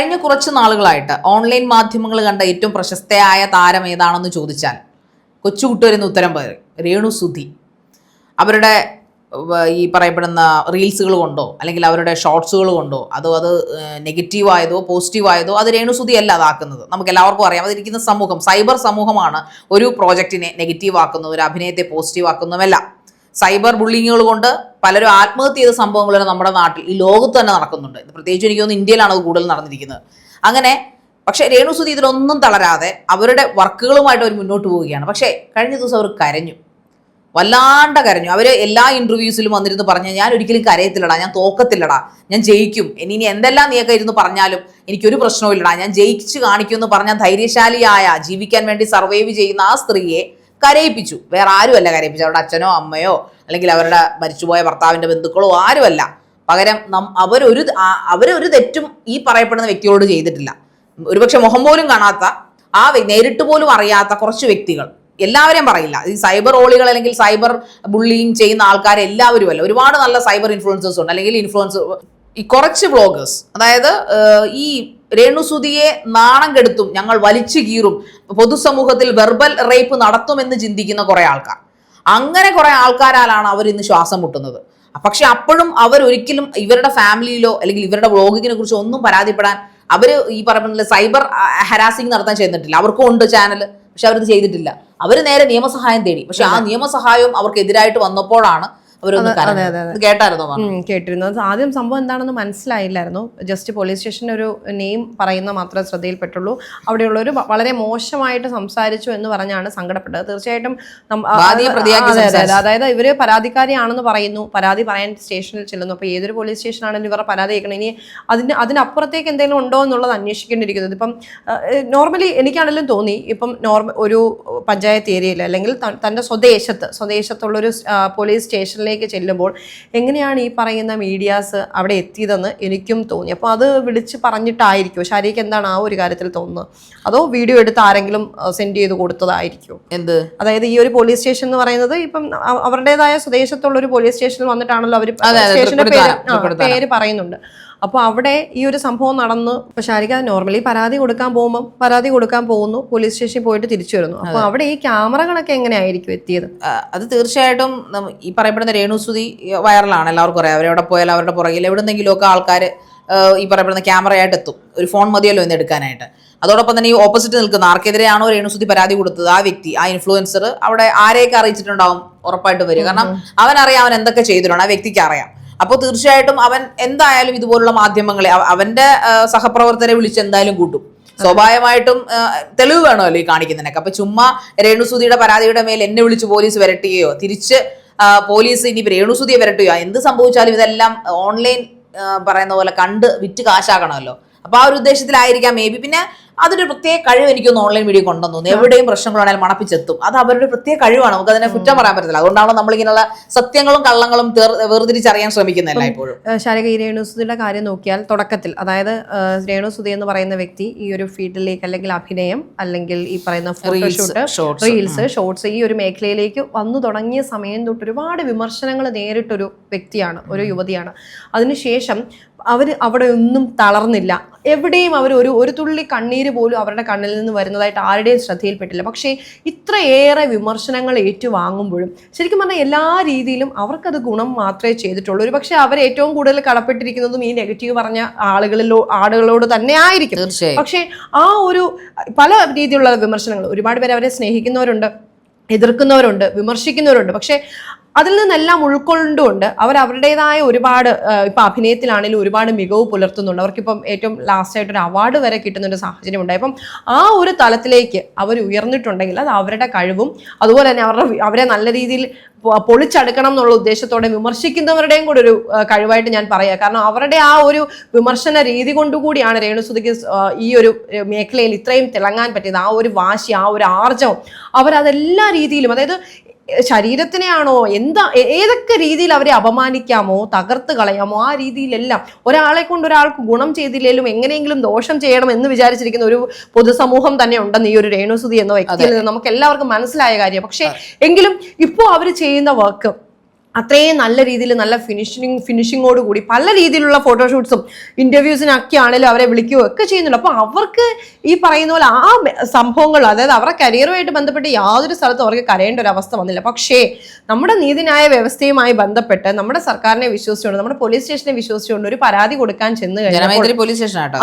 കഴിഞ്ഞ കുറച്ച് നാളുകളായിട്ട് ഓൺലൈൻ മാധ്യമങ്ങൾ കണ്ട ഏറ്റവും പ്രശസ്തയായ താരം ഏതാണെന്ന് ചോദിച്ചാൽ കൊച്ചുകുട്ടുവരുന്ന ഉത്തരം പറയും രേണു സുധി. അവരുടെ ഈ പറയപ്പെടുന്ന റീൽസുകൾ കൊണ്ടോ അല്ലെങ്കിൽ അവരുടെ ഷോർട്സുകൾ കൊണ്ടോ അതോ അത് നെഗറ്റീവായതോ പോസിറ്റീവായതോ അത് രേണുസുതി അല്ല അതാക്കുന്നത്. നമുക്ക് എല്ലാവർക്കും അറിയാം. അതിരിക്കുന്ന സമൂഹം സൈബർ സമൂഹമാണ് ഒരു പ്രോജക്റ്റിനെ നെഗറ്റീവ് ആക്കുന്നതും ഒരു അഭിനയത്തെ പോസിറ്റീവ് ആക്കുന്നതുമല്ല. സൈബർ ബുള്ളിങ്ങുകൾ കൊണ്ട് പലരും ആത്മഹത്യ ചെയ്ത സംഭവങ്ങൾ നമ്മുടെ നാട്ടിൽ ഈ ലോകത്ത് തന്നെ നടക്കുന്നുണ്ട്. പ്രത്യേകിച്ച് എനിക്ക് തോന്നുന്നു ഇന്ത്യയിലാണ് അത് കൂടുതൽ നടന്നിരിക്കുന്നത്. അങ്ങനെ പക്ഷേ രേണുസുതി ഇതിലൊന്നും തളരാതെ അവരുടെ വർക്കുകളുമായിട്ട് അവർ മുന്നോട്ട് പോവുകയാണ്. പക്ഷേ കഴിഞ്ഞ ദിവസം അവർ കരഞ്ഞു. വല്ലാണ്ട് കരഞ്ഞു. അവർ എല്ലാ ഇന്റർവ്യൂസിലും വന്നിരുന്ന് പറഞ്ഞു ഞാൻ ഒരിക്കലും കരയത്തില്ലടാ ഞാൻ തോക്കത്തില്ലടാ ഞാൻ ജയിക്കും. ഇനി ഇനി എന്തെല്ലാം നീയൊക്കെ ഇരുന്ന് പറഞ്ഞാലും എനിക്കൊരു പ്രശ്നവും ഇല്ലടാ. ഞാൻ ജയിച്ചു കാണിക്കുമെന്ന് പറഞ്ഞ ധൈര്യശാലിയായ ജീവിക്കാൻ വേണ്ടി സർവൈവ് ചെയ്യുന്ന ആ സ്ത്രീയെ കരയിപ്പിച്ചു. വേറെ ആരുമല്ല കരയിപ്പിച്ചു അവരുടെ അച്ഛനോ അമ്മയോ അല്ലെങ്കിൽ അവരുടെ മരിച്ചുപോയ ഭർത്താവിന്റെ ബന്ധുക്കളോ ആരുമല്ല. പകരം നം അവരൊരു അവരൊരു തെറ്റും ഈ പറയപ്പെടുന്ന വ്യക്തികളോട് ചെയ്തിട്ടില്ല. ഒരുപക്ഷെ മുഖം പോലും കാണാത്ത ആ നേരിട്ട് പോലും അറിയാത്ത കുറച്ച് വ്യക്തികൾ. എല്ലാവരെയും പറയില്ല. ഈ സൈബർ ഓളികൾ അല്ലെങ്കിൽ സൈബർ ബുള്ളിങ് ചെയ്യുന്ന ആൾക്കാർ എല്ലാവരും അല്ല ഒരുപാട് നല്ല സൈബർ ഇൻഫ്ലുവൻസേഴ്സ് ഉണ്ട്. അല്ലെങ്കിൽ ഇൻഫ്ലുവൻസ് ഈ കുറച്ച് ബ്ലോഗേഴ്സ് അതായത് ഈ രേണുസുതിയെ നാണം കെടുത്തും ഞങ്ങൾ വലിച്ചു കീറും. പൊതുസമൂഹത്തിൽ വെർബൽ റേപ്പ് നടത്തുമെന്ന് ചിന്തിക്കുന്ന കുറെ ആൾക്കാർ. അങ്ങനെ കുറെ ആൾക്കാരാലാണ് അവർ ഇന്ന് ശ്വാസം മുട്ടുന്നത്. പക്ഷെ അപ്പോഴും അവർ ഒരിക്കലും ഇവരുടെ ഫാമിലിയിലോ അല്ലെങ്കിൽ ഇവരുടെ വ്ളോഗിങ്ങിനെ കുറിച്ച് ഒന്നും പരാതിപ്പെടാൻ അവർ ഈ പറയുന്ന സൈബർ ഹരാസിങ് നടത്താൻ ചെയ്തിട്ടില്ല. അവർക്കും ഉണ്ട് ചാനൽ പക്ഷെ അവരത് ചെയ്തിട്ടില്ല. അവർ നേരെ നിയമസഹായം തേടി. പക്ഷെ ആ നിയമസഹായവും അവർക്കെതിരായിട്ട് വന്നപ്പോഴാണ് അവരൊന്ന്. കേട്ടായിരുന്നോ കേട്ടിരുന്നു. ആദ്യം സംഭവം എന്താണെന്ന് മനസ്സിലായില്ലായിരുന്നു. ജസ്റ്റ് പോലീസ് സ്റ്റേഷന്റെ ഒരു നെയിം പറയുന്ന മാത്രമേ ശ്രദ്ധയിൽപ്പെട്ടുള്ളൂ. അവിടെയുള്ളവർ വളരെ മോശമായിട്ട് സംസാരിച്ചു എന്ന് പറഞ്ഞാണ് സങ്കടപ്പെട്ടത്. തീർച്ചയായിട്ടും. അതായത് ഇവർ പരാതിക്കാരിയാണെന്ന് പറയുന്നു. പരാതി പറയാൻ സ്റ്റേഷനിൽ ചെല്ലുന്നു. അപ്പോൾ ഏതൊരു പോലീസ് സ്റ്റേഷനാണെങ്കിലും ഇവരുടെ പരാതി കേൾക്കണം. ഇനി അതിന് അതിനപ്പുറത്തേക്ക് എന്തെങ്കിലും ഉണ്ടോ എന്നുള്ളത് അന്വേഷിക്കേണ്ടിയിരിക്കുന്നത്. ഇപ്പം നോർമലി എനിക്കാണെങ്കിലും തോന്നി. ഇപ്പം നോർമൽ ഒരു പഞ്ചായത്ത് ഏരിയയിൽ അല്ലെങ്കിൽ തന്റെ തന്റെ സ്വദേശത്ത് സ്വദേശത്തുള്ളൊരു പോലീസ് ആ, സ്റ്റേഷനിലേക്ക് ചെല്ലുമ്പോൾ എങ്ങനെയാണ് ഈ പറയുന്ന മീഡിയാസ് അവിടെ എത്തിയതെന്ന് എനിക്കും തോന്നി. അപ്പോൾ അത് വിളിച്ച് പറഞ്ഞിട്ടായിരിക്കുമോ? ശാരിക്ക് എന്താണ് ആ ഒരു കാര്യത്തിൽ തോന്നുന്നത്? അതോ വീഡിയോ എടുത്ത് ആരെങ്കിലും സെൻഡ് ചെയ്ത് കൊടുത്തതായിരിക്കുമോ? എന്ത്? അതായത് ഈ ഒരു പോലീസ് സ്റ്റേഷൻ എന്ന് പറയുന്നത് ഇപ്പം അവരുടേതായ സ്വദേശത്തുള്ള ഒരു പോലീസ് സ്റ്റേഷനിൽ വന്നിട്ടാണല്ലോ അവർ സ്റ്റേഷന്റെ പേര്. പേര് പറയുന്നുണ്ട്. അപ്പൊ അവിടെ ഈ ഒരു സംഭവം നടന്ന് ഇപ്പൊ ശാരിക നോർമലി പരാതി കൊടുക്കാൻ പോകുമ്പോൾ പരാതി കൊടുക്കാൻ പോകുന്നു പോലീസ് സ്റ്റേഷനിൽ പോയിട്ട് തിരിച്ചു വരുന്നു. അപ്പോൾ അവിടെ ഈ ക്യാമറകളൊക്കെ എങ്ങനെയായിരിക്കും എത്തിയത്? അത് തീർച്ചയായിട്ടും ഈ പറയപ്പെടുന്ന രേണുസുതി വൈറലാണ് എല്ലാവർക്കും അറിയാം. അവരെവിടെ പോയാലും അവരുടെ പുറകിൽ എവിടെന്നെങ്കിലുമൊക്കെ ആൾക്കാർ ഈ പറയപ്പെടുന്ന ക്യാമറയായിട്ട് എത്തും. ഒരു ഫോൺ മതിയല്ലോ ഇന്ന് എടുക്കാനായിട്ട്. അതോടൊപ്പം തന്നെ ഈ ഓപ്പോസിറ്റ് നിൽക്കുന്ന ആർക്കെതിരെയാണോ രേണുസുതി പരാതി കൊടുത്തത് ആ വ്യക്തി ആ ഇൻഫ്ലുവൻസർ അവിടെ ആരെയൊക്കെ അറിയിച്ചിട്ടുണ്ടാവും ഉറപ്പായിട്ട് വരും കാരണം അവനറിയാം അറിയാം അവൻ എന്തൊക്കെ ചെയ്തിട്ടുണ്ട് ആ വ്യക്തിക്ക് അറിയാം. അപ്പോൾ തീർച്ചയായിട്ടും അവൻ എന്തായാലും ഇതുപോലുള്ള മാധ്യമങ്ങളെ അവന്റെ സഹപ്രവർത്തകരെ വിളിച്ച് എന്തായാലും കൂട്ടും. സ്വാഭാവികമായിട്ടും തെളിവ് വേണമല്ലോ ഈ കാണിക്കുന്നതിനൊക്കെ. അപ്പൊ ചുമ്മാ രേണുസുതിയുടെ പരാതിയുടെ മേൽ എന്നെ വിളിച്ച് പോലീസ് വരട്ടുകയോ തിരിച്ച് പോലീസ് ഇനി രേണുസുതിയെ വരട്ടുകയോ എന്ത് സംഭവിച്ചാലും ഇതെല്ലാം ഓൺലൈൻ പറയുന്ന പോലെ കണ്ട് വിറ്റ് കാശാക്കണമല്ലോ അപ്പൊ ആ ഒരു ഉദ്ദേശത്തിലായിരിക്കാം. മേ ബി പിന്നെ അതൊരു പ്രത്യേക കഴിവ് എനിക്കൊന്ന് ഓൺലൈൻ വീഡിയോ കൊണ്ടെന്ന് തോന്നുന്നു എവിടെയും പ്രശ്നങ്ങളാണെങ്കിൽ മണപ്പിച്ചെത്തും. അത് അവരുടെ പ്രത്യേക കഴിവാണ്. നമുക്ക് അതിനെ കുറ്റം പറയാൻ പറ്റത്തില്ല. അതുകൊണ്ടാണ് നമ്മളിങ്ങനെയുള്ള സത്യങ്ങളും കള്ളങ്ങളും വേർതിരിച്ചറിയാൻ ശ്രമിക്കുന്നില്ല ഇപ്പോഴും ഏഹ് ശാരിക ഈ രേണുസുതിയുടെ കാര്യം നോക്കിയാൽ തുടക്കത്തിൽ അതായത് രേണുസുതി എന്ന് പറയുന്ന വ്യക്തി ഈ ഒരു ഫീൽഡിലേക്ക് അല്ലെങ്കിൽ അഭിനയം അല്ലെങ്കിൽ ഈ പറയുന്ന ഫോട്ടോഷൂട്ട് റീൽസ് ഷോർട്സ് ഈ ഒരു മേഖലയിലേക്ക് വന്നു തുടങ്ങിയ സമയം തൊട്ട് ഒരുപാട് വിമർശനങ്ങൾ നേരിട്ടൊരു വ്യക്തിയാണ് ഒരു യുവതിയാണ്. അതിനുശേഷം അവർ അവിടെ ഒന്നും തളർന്നില്ല. എവിടെയും അവർ ഒരു ഒരു തുള്ളി കണ്ണീര് പോലും അവരുടെ കണ്ണിൽ നിന്ന് വരുന്നതായിട്ട് ആരുടെയും ശ്രദ്ധയിൽപ്പെട്ടില്ല. പക്ഷേ ഇത്രയേറെ വിമർശനങ്ങൾ ഏറ്റുവാങ്ങുമ്പോഴും ശരിക്കും പറഞ്ഞാൽ എല്ലാ രീതിയിലും അവർക്കത് ഗുണം മാത്രമേ ചെയ്തിട്ടുള്ളൂ. ഒരു പക്ഷേ അവർ ഏറ്റവും കൂടുതൽ കടപ്പെട്ടിരിക്കുന്നതും ഈ നെഗറ്റീവ് പറഞ്ഞ ആളുകളിലോ ആളുകളോട് തന്നെ ആയിരിക്കും പക്ഷേ ആ ഒരു പല രീതിയിലുള്ള വിമർശനങ്ങൾ ഒരുപാട് പേര് അവരെ സ്നേഹിക്കുന്നവരുണ്ട് എതിർക്കുന്നവരുണ്ട് വിമർശിക്കുന്നവരുണ്ട്. പക്ഷേ അതിൽ നിന്നെല്ലാം ഉൾക്കൊണ്ടുകൊണ്ട് അവർ അവരുടേതായ ഒരുപാട് ഇപ്പൊ അഭിനയത്തിലാണെങ്കിലും ഒരുപാട് മികവ് പുലർത്തുന്നുണ്ട്. അവർക്കിപ്പം ഏറ്റവും ലാസ്റ്റ് ആയിട്ട് ഒരു അവാർഡ് വരെ കിട്ടുന്ന ഒരു സാഹചര്യം ഉണ്ടായി. അപ്പം ആ ഒരു തലത്തിലേക്ക് അവർ ഉയർന്നിട്ടുണ്ടെങ്കിൽ അത് അവരുടെ കഴിവും അതുപോലെ തന്നെ അവരുടെ അവരെ നല്ല രീതിയിൽ പൊളിച്ചടുക്കണം എന്നുള്ള ഉദ്ദേശത്തോടെ വിമർശിക്കുന്നവരുടെയും കൂടെ ഒരു കഴിവായിട്ട് ഞാൻ പറയാം. കാരണം അവരുടെ ആ ഒരു വിമർശന രീതി കൊണ്ടുകൂടിയാണ് രേണുസുതിക്ക് ഈ ഒരു മേഖലയിൽ ഇത്രയും തിളങ്ങാൻ പറ്റിയത്. ആ ഒരു വാശി ആ ഒരു ആർജവം അവരതെല്ലാ രീതിയിലും അതായത് ശരീരത്തിനെയാണോ? എന്താ ഏതൊക്കെ രീതിയിൽ അവരെ അപമാനിക്കാമോ തകർത്ത് കളയാമോ? ആ രീതിയിലെല്ലാം ഒരാളെ കൊണ്ട് ഒരാൾക്ക് ഗുണം ചെയ്തില്ലെങ്കിലും എങ്ങനെയെങ്കിലും ദോഷം ചെയ്യണം എന്ന് വിചാരിച്ചിരിക്കുന്ന ഒരു പൊതുസമൂഹം തന്നെ ഉണ്ടെന്ന് ഈ ഒരു രേണുസുതി എന്ന വ്യക്തിയിൽ നിന്ന് നമുക്ക് എല്ലാവർക്കും മനസ്സിലായ കാര്യം പക്ഷേ എങ്കിലും ഇപ്പോൾ അവർ ചെയ്യുന്ന വർക്ക് അത്രയും നല്ല രീതിയിൽ നല്ല ഫിനിഷിങ് ഫിനിഷിങ്ങോട് കൂടി പല രീതിയിലുള്ള ഫോട്ടോഷൂട്ട്സും ഇന്റർവ്യൂസിനൊക്കെ ആണെങ്കിലും അവരെ വിളിക്കുകയോ ഒക്കെ ചെയ്യുന്നുണ്ട്. അപ്പൊ അവർക്ക് ഈ പറയുന്ന പോലെ ആ സംഭവങ്ങൾ അതായത് അവരുടെ കരിയറുമായിട്ട് ബന്ധപ്പെട്ട് യാതൊരു സ്ഥലത്തും അവർക്ക് കരയേണ്ട ഒരു അവസ്ഥ വന്നില്ല. പക്ഷേ നമ്മുടെ നീതിന്യായ വ്യവസ്ഥയുമായി ബന്ധപ്പെട്ട് നമ്മുടെ സർക്കാരിനെ വിശ്വസിച്ചുകൊണ്ട് നമ്മുടെ പോലീസ് സ്റ്റേഷനെ വിശ്വസിച്ചുകൊണ്ട് ഒരു പരാതി കൊടുക്കാൻ ചെന്ന് കഴിഞ്ഞാൽ പോലീസ് സ്റ്റേഷൻ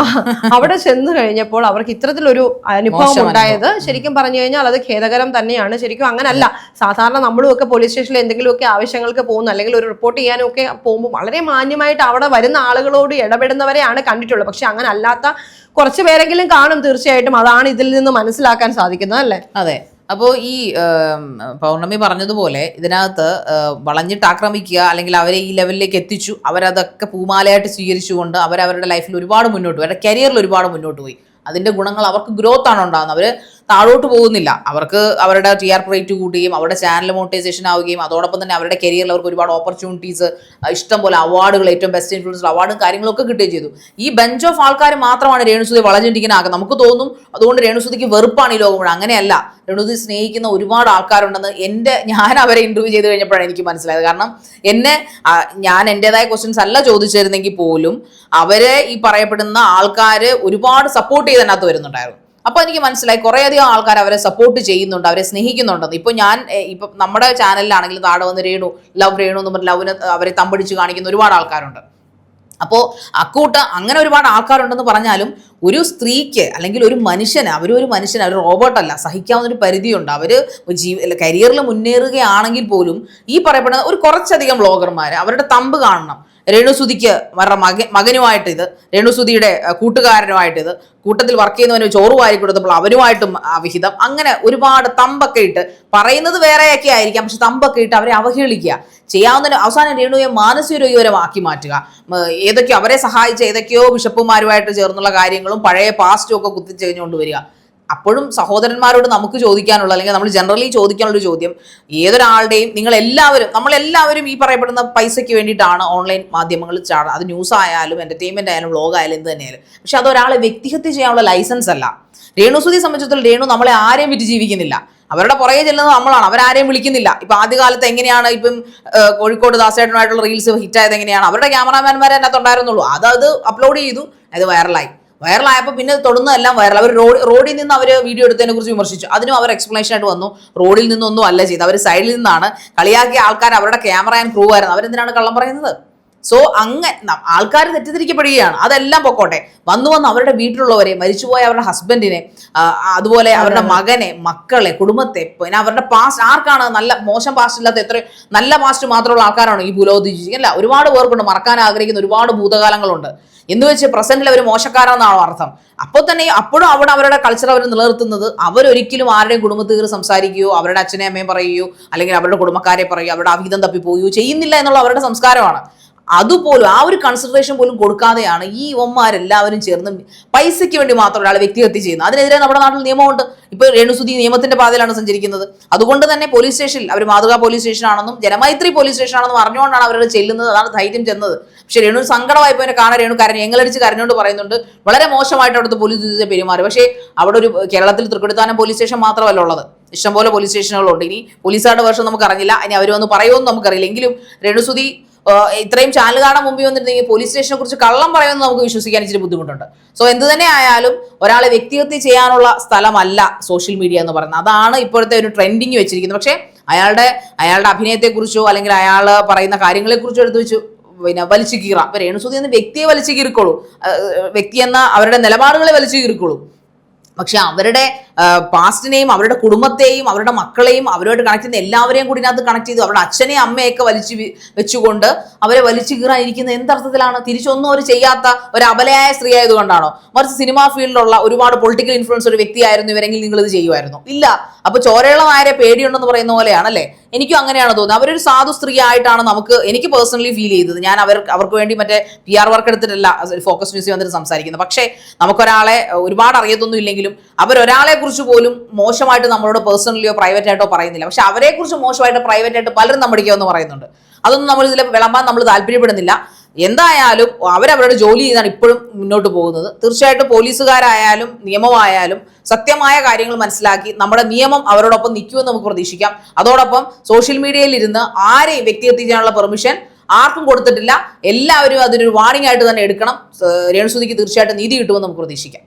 അവിടെ ചെന്ന് കഴിഞ്ഞപ്പോൾ അവർക്ക് ഇത്തരത്തിലൊരു അനുഭവം ഉണ്ടായത് ശരിക്കും പറഞ്ഞു കഴിഞ്ഞാൽ അത് ഖേദകരം തന്നെയാണ്. ശരിക്കും അങ്ങനല്ല. സാധാരണ നമ്മളും ഒക്കെ പോലീസ് സ്റ്റേഷനിൽ എന്തെങ്കിലുമൊക്കെ ആവശ്യങ്ങൾക്ക് പോകുന്നു. അല്ലെങ്കിൽ ഒരു റിപ്പോർട്ട് ചെയ്യാനൊക്കെ ഒക്കെ പോകുമ്പോൾ വളരെ മാന്യമായിട്ട് അവിടെ വരുന്ന ആളുകളോട് ഇടപെടുന്നവരെയാണ് കണ്ടിട്ടുള്ളത്. പക്ഷെ അങ്ങനെ അല്ലാത്ത കുറച്ച് പേരെങ്കിലും കാണും തീർച്ചയായിട്ടും. അതാണ് ഇതിൽ നിന്ന് മനസ്സിലാക്കാൻ സാധിക്കുന്നത് അല്ലേ? അതെ. അപ്പോൾ ഈ പൗർണമി പറഞ്ഞതുപോലെ ഇതിനകത്ത് വളഞ്ഞിട്ട് ആക്രമിക്കുക അല്ലെങ്കിൽ അവരെ ഈ ലെവലിലേക്ക് എത്തിച്ചു അവരതൊക്കെ പൂമാലയായിട്ട് സ്വീകരിച്ചുകൊണ്ട് അവരവരുടെ ലൈഫിൽ ഒരുപാട് മുന്നോട്ട് പോയി. അവരുടെ കരിയറിൽ ഒരുപാട് മുന്നോട്ട് പോയി. അതിന്റെ ഗുണങ്ങൾ അവർക്ക് ഗ്രോത്ത് ആണ് ഉണ്ടാകുന്നത്. അവർ താഴോട്ട് പോകുന്നില്ല. അവർക്ക് അവരുടെ ടി ആർ റേറ്റ് കൂട്ടുകയും അവരുടെ ചാനൽ മോണിറ്റൈസേഷൻ ആവുകയും അതോടൊപ്പം തന്നെ അവരുടെ കരിയറിൽ അവർക്ക് ഒരുപാട് ഓപ്പർച്യൂണിറ്റീസ് ഇഷ്ടം പോലെ അവാർഡുകൾ ഏറ്റവും ബെസ്റ്റ് ഇൻഫ്ലുവൻസ് അവാർഡും കാര്യങ്ങളൊക്കെ കിട്ടുകയും ചെയ്തു. ഈ ബെഞ്ച് ഓഫ് ആൾക്കാർ മാത്രമാണ് രേണുസുതി വളഞ്ഞിട്ടിങ്ങനെ നമുക്ക് തോന്നും അതുകൊണ്ട് രേണുസുതിക്ക് വെറുപ്പാണ് ഈ ലോകം അങ്ങനെയല്ല. രേണുസുതി സ്നേഹിക്കുന്ന ഒരുപാട് ആൾക്കാരുണ്ടെന്ന് എന്റെ ഞാൻ അവരെ ഇന്റർവ്യൂ ചെയ്ത് കഴിഞ്ഞപ്പോഴാണ് എനിക്ക് മനസ്സിലായത്. കാരണം എന്നെ ഞാൻ എന്റെതായ ക്വസ്റ്റ്യൻസ് അല്ല ചോദിച്ചിരുന്നെങ്കിൽ പോലും അവരെ ഈ പറയപ്പെടുന്ന ആൾക്കാർ ഒരുപാട് സപ്പോർട്ട് ചെയ്ത് അതിനകത്ത് വരുന്നുണ്ടായിരുന്നു. അപ്പൊ എനിക്ക് മനസ്സിലായി കുറേയധികം ആൾക്കാർ അവരെ സപ്പോർട്ട് ചെയ്യുന്നുണ്ട് അവരെ സ്നേഹിക്കുന്നുണ്ടെന്ന്. ഇപ്പൊ ഞാൻ ഇപ്പൊ നമ്മുടെ ചാനലിലാണെങ്കിലും താഴെ വന്ന് രേണു ലവ് രേണു എന്ന് പറഞ്ഞ് ലവിന് അവരെ തമ്പടിച്ച് കാണിക്കുന്ന ഒരുപാട് ആൾക്കാരുണ്ട്. അപ്പോൾ അക്കൂട്ട് അങ്ങനെ ഒരുപാട് ആൾക്കാരുണ്ടെന്ന് പറഞ്ഞാലും ഒരു സ്ത്രീക്ക് അല്ലെങ്കിൽ ഒരു മനുഷ്യന് അവരൊരു മനുഷ്യന് അവർ റോബോട്ടല്ല സഹിക്കാവുന്ന ഒരു പരിധിയുണ്ട് അവർ ജീവ കരിയറിൽ മുന്നേറുകയാണെങ്കിൽ പോലും ഈ പറയപ്പെടുന്ന ഒരു കുറച്ചധികം ബ്ലോഗർമാർ അവരുടെ തമ്പ് കാണണം. രേണുസുതിക്ക് അവരുടെ മക മകനുമായിട്ട് ഇത് രേണുസുതിയുടെ കൂട്ടുകാരനുമായിട്ട് ഇത് കൂട്ടത്തിൽ വർക്ക് ചെയ്യുന്നവന് ചോറ് വാരി കൊടുത്തപ്പോൾ അവനുമായിട്ടും അവിഹിതം അങ്ങനെ ഒരുപാട് തമ്പൊക്കെ ഇട്ട് പറയുന്നത് വേറെയൊക്കെ ആയിരിക്കാം പക്ഷെ തമ്പൊക്കെ ഇട്ട് അവരെ അവഹേളിക്കുക. ചെയ്യാവുന്ന അവസാനം രേണുയെ മാനസിക രോഗിപരമാക്കി മാറ്റുക. ഏതൊക്കെയോ അവരെ സഹായിച്ച ഏതൊക്കെയോ ബിഷപ്പുമാരുമായിട്ട് ചേർന്നുള്ള കാര്യങ്ങളും പഴയ പാസ്റ്റും ഒക്കെ കുത്തിച്ചെഞ്ഞുകൊണ്ട് വരിക. അപ്പോഴും സഹോദരന്മാരോട് നമുക്ക് ചോദിക്കാനുള്ള അല്ലെങ്കിൽ നമ്മൾ ജനറലി ചോദിക്കാനുള്ള ചോദ്യം ഏതൊരാളുടെയും നിങ്ങൾ എല്ലാവരും നമ്മളെല്ലാവരും ഈ പറയപ്പെടുന്ന പൈസയ്ക്ക് വേണ്ടിയിട്ടാണ് ഓൺലൈൻ മാധ്യമങ്ങളിൽ ചാടുന്നത് അത് ന്യൂസ് ആയാലും എന്റർടൈൻമെന്റ് ആയാലും വ്ളോഗ് ആയാലും എന്ത് തന്നെയായാലും. പക്ഷെ അതൊരാളെ വ്യക്തിഹത്യ ചെയ്യാനുള്ള ലൈസൻസ് അല്ല. രേണുസുതി സംബന്ധിച്ചിടത്തോളം രേണു നമ്മളെ ആരെയും വിറ്റ് ജീവിക്കുന്നില്ല. അവരുടെ പുറകെ ചെല്ലുന്നത് നമ്മളാണ്. അവരാരെയും വിളിക്കുന്നില്ല. ഇപ്പൊ ആദ്യകാലത്ത് എങ്ങനെയാണ് ഇപ്പം കോഴിക്കോട് ദാസേട്ടനുമായിട്ടുള്ള റീൽസ് ഹിറ്റായത് എങ്ങനെയാണ്? അവരുടെ ക്യാമറാമാൻമാരെ അതിനകത്ത് ഉണ്ടായിരുന്നുള്ളൂ. അത് അത് അപ്ലോഡ് ചെയ്തു അത് വൈറലായി വൈറലായപ്പോൾ പിന്നെ തൊടുന്നതെല്ലാം വൈറൽ. അവർ റോഡ് റോഡിൽ നിന്ന് അവർ വീഡിയോ എടുത്തതിനെ കുറിച്ച് വിമർശിച്ചു. അതിനും അവർ എക്സ്പ്ലനേഷൻ ആയിട്ട് വന്നു. റോഡിൽ നിന്നൊന്നും അല്ല ചെയ്ത് അവർ സൈഡിൽ നിന്നാണ് കളിയാക്കിയ ആൾക്കാർ അവരുടെ ക്യാമറ ആൻഡ് ക്രൂ ആയിരുന്നു. അവരെന്തിനാണ് കള്ളം പറയുന്നത്? സോ അങ്ങനെ ആൾക്കാർ തെറ്റിദ്ധരിക്കപ്പെടുകയാണ്. അതെല്ലാം പൊക്കോട്ടെ. വന്നു വന്ന് അവരുടെ വീട്ടിലുള്ളവരെ മരിച്ചുപോയ അവരുടെ ഹസ്ബൻഡിനെ അതുപോലെ അവരുടെ മകനെ മക്കളെ കുടുംബത്തെ പിന്നെ അവരുടെ പാസ്റ്റ് ആർക്കാണ് നല്ല മോശം പാസ്റ്റ് ഇല്ലാത്ത എത്ര നല്ല പാസ്റ്റ് മാത്രമുള്ള ആൾക്കാരാണ് ഈ ഭൂലോകത്തിൽ ജീവിക്കുന്നത് അല്ല ഒരുപാട് പേർക്കുണ്ട്. മറക്കാൻ ആഗ്രഹിക്കുന്ന ഒരുപാട് ഭൂതകാലങ്ങളുണ്ട്. എന്ന് വെച്ച് പ്രസന്റിൽ അവർ മോശക്കാരാണെന്നാണോ അർത്ഥം. അപ്പോൾ തന്നെ അപ്പോഴും അവിടെ അവരുടെ കൾച്ചർ അവർ നിലനിർത്തുന്നത് അവരൊരിക്കലും ആരുടെയും കുടുംബത്തിൽ കയറി സംസാരിക്കുകയോ അവരുടെ അച്ഛനെ അമ്മയും പറയുകയോ അല്ലെങ്കിൽ അവരുടെ കുടുംബക്കാരെ പറയുകയോ അവരുടെ അവിഹിതം തപ്പിപ്പോവുകയോ ചെയ്യുന്നില്ല എന്നുള്ള അവരുടെ സംസ്കാരമാണ്. അതുപോലും ആ ഒരു കൺസിഡറേഷൻ പോലും കൊടുക്കാതെയാണ് ഈ യുവന്മാരെല്ലാവരും ചേർന്ന് പൈസയ്ക്ക് വേണ്ടി മാത്രം ഒരാൾ വ്യക്തിഹത്യ ചെയ്യുന്നത്. അതിനെതിരെ നമ്മുടെ നാട്ടിൽ നിയമമുണ്ട്. ഇപ്പൊ രേണുസുതി നിയമത്തിന്റെ പാതയിലാണ് സഞ്ചരിക്കുന്നത്. അതുകൊണ്ട് തന്നെ പോലീസ് സ്റ്റേഷനിൽ അവർ മാതൃകാ പോലീസ് സ്റ്റേഷനാണെന്നും ജനമൈത്രി പോലീസ് സ്റ്റേഷനാണെന്നും അറിഞ്ഞുകൊണ്ടാണ് അവരോട് ചെല്ലുന്നത്. അതാണ് ധൈര്യം ചെന്നത്. പക്ഷെ രേണു സങ്കടമായപ്പോൾ എന്നെ കാണാൻ രേണു കരഞ്ഞു എങ്ങളടിച്ച് കരഞ്ഞുകൊണ്ട് പറയുന്നുണ്ട് വളരെ മോശമായിട്ട് അവിടുത്തെ പോലീസ് ഉദ്യോഗസ്ഥരെ പെരുമാറി. പക്ഷേ അവിടെ ഒരു കേരളത്തിൽ തൃക്കൊടിത്താനം പോലീസ് സ്റ്റേഷൻ മാത്രമല്ല ഉള്ളത്. ഇഷ്ടംപോലെ പോലീസ് സ്റ്റേഷനുകളുണ്ട്. ഇനി പോലീസുകാരുടെ വർഷം നമുക്ക് അറിഞ്ഞില്ല. ഇനി അവർ വന്ന് പറയുമെന്ന് നമുക്കറിയില്ല. എങ്കിലും രേണുസുതി ഇത്രയും ചാനൽ കാണാൻ മുമ്പിൽ വന്നിരുന്നെങ്കിൽ പോലീസ് സ്റ്റേഷനെ കുറിച്ച് കള്ളം പറയുമെന്ന് നമുക്ക് വിശ്വസിക്കാൻ ഇച്ചിരി ബുദ്ധിമുട്ടുണ്ട്. സോ എന്ത് തന്നെ ആയാലും ഒരാളെ വ്യക്തിഹത്യ ചെയ്യാനുള്ള സ്ഥലമല്ല സോഷ്യൽ മീഡിയ എന്ന് പറയുന്നത്. അതാണ് ഇപ്പോഴത്തെ ഒരു ട്രെൻഡിങ് വെച്ചിരിക്കുന്നത്. പക്ഷേ അയാളുടെ അയാളുടെ അഭിനയത്തെക്കുറിച്ചോ അല്ലെങ്കിൽ അയാൾ പറയുന്ന കാര്യങ്ങളെക്കുറിച്ചോ എടുത്തു വെച്ചു പിന്നെ വലിച്ചു കീറാം. അപ്പൊ രേണുസുതി എന്ന വ്യക്തിയെ വലിച്ചു കീറിക്കോളൂ. വ്യക്തി എന്ന അവരുടെ നിലപാടുകളെ വലിച്ചു കീറിക്കോളൂ. പക്ഷെ അവരുടെ പാസ്റ്റിനെയും അവരുടെ കുടുംബത്തെയും അവരുടെ മക്കളെയും അവരോട് കണക്ട് ചെയ്യുന്ന എല്ലാവരെയും കൂടി ഇതിനകത്ത് കണക്ട് ചെയ്തു. അവരുടെ അച്ഛനെയും അമ്മയൊക്കെ വലിച്ചു വെച്ചുകൊണ്ട് അവരെ വലിച്ചു കീറാനിരിക്കുന്ന എന്തർത്ഥത്തിലാണ്? തിരിച്ചൊന്നും അവർ ചെയ്യാത്ത ഒരു അബലയായ സ്ത്രീ ആയതുകൊണ്ടാണോ? മറിച്ച് സിനിമാ ഫീൽഡിലുള്ള ഒരുപാട് പൊളിറ്റിക്കൽ ഇൻഫ്ലുവൻസ് ഒരു വ്യക്തിയായിരുന്നു ഇവരെങ്കിൽ നിങ്ങൾ ഇത് ചെയ്യുമായിരുന്നു. ഇല്ല. അപ്പൊ ചോരയുള്ള നായരെ പേടിയുണ്ടെന്ന് പറയുന്ന പോലെയാണല്ലേ എനിക്കും അങ്ങനെയാണ് തോന്നുന്നത്. അവരൊരു സാധു സ്ത്രീ ആയിട്ടാണ് നമുക്ക് എനിക്ക് പേഴ്സണലി ഫീൽ ചെയ്തത്. ഞാൻ അവർ അവർക്ക് വേണ്ടി മറ്റേ പി ആർ വർക്ക് എടുത്തിട്ടല്ല ഫോക്കസ് മ്യൂസിയം വന്നിട്ട് സംസാരിക്കുന്നത്. പക്ഷേ നമുക്കൊരാളെ ഒരുപാട് അറിയത്തൊന്നും ഇല്ലെങ്കിലും അവരൊരാളെ കുറിച്ച് പോലും മോശമായിട്ട് നമ്മളോട് പേഴ്സണലിയോ പ്രൈവറ്റ് ആയിട്ടോ പറയുന്നില്ല. പക്ഷെ അവരെ കുറിച്ച് മോശമായിട്ട് പ്രൈവറ്റ് ആയിട്ട് പലരും നമ്മുടെ എന്ന് പറയുന്നുണ്ട്. അതൊന്നും നമ്മൾ ഇതിൽ വിളമ്പാൻ നമ്മൾ താല്പര്യപ്പെടുന്നില്ല. എന്തായാലും അവരവരുടെ ജോലി ചെയ്താണ് ഇപ്പോഴും മുന്നോട്ട് പോകുന്നത്. തീർച്ചയായിട്ടും പോലീസുകാരായാലും നിയമമായാലും സത്യമായ കാര്യങ്ങൾ മനസ്സിലാക്കി നമ്മുടെ നിയമം അവരോടൊപ്പം നിൽക്കുമെന്ന് നമുക്ക് പ്രതീക്ഷിക്കാം. അതോടൊപ്പം സോഷ്യൽ മീഡിയയിൽ ഇരുന്ന് ആരെയും വ്യക്തി ചെയ്യാനുള്ള പെർമിഷൻ ആർക്കും കൊടുത്തിട്ടില്ല. എല്ലാവരും അതിനൊരു വാണിംഗ് ആയിട്ട് തന്നെ എടുക്കണം. രേണുസുതിക്ക് തീർച്ചയായിട്ടും നീതി കിട്ടുമെന്ന് നമുക്ക് പ്രതീക്ഷിക്കാം.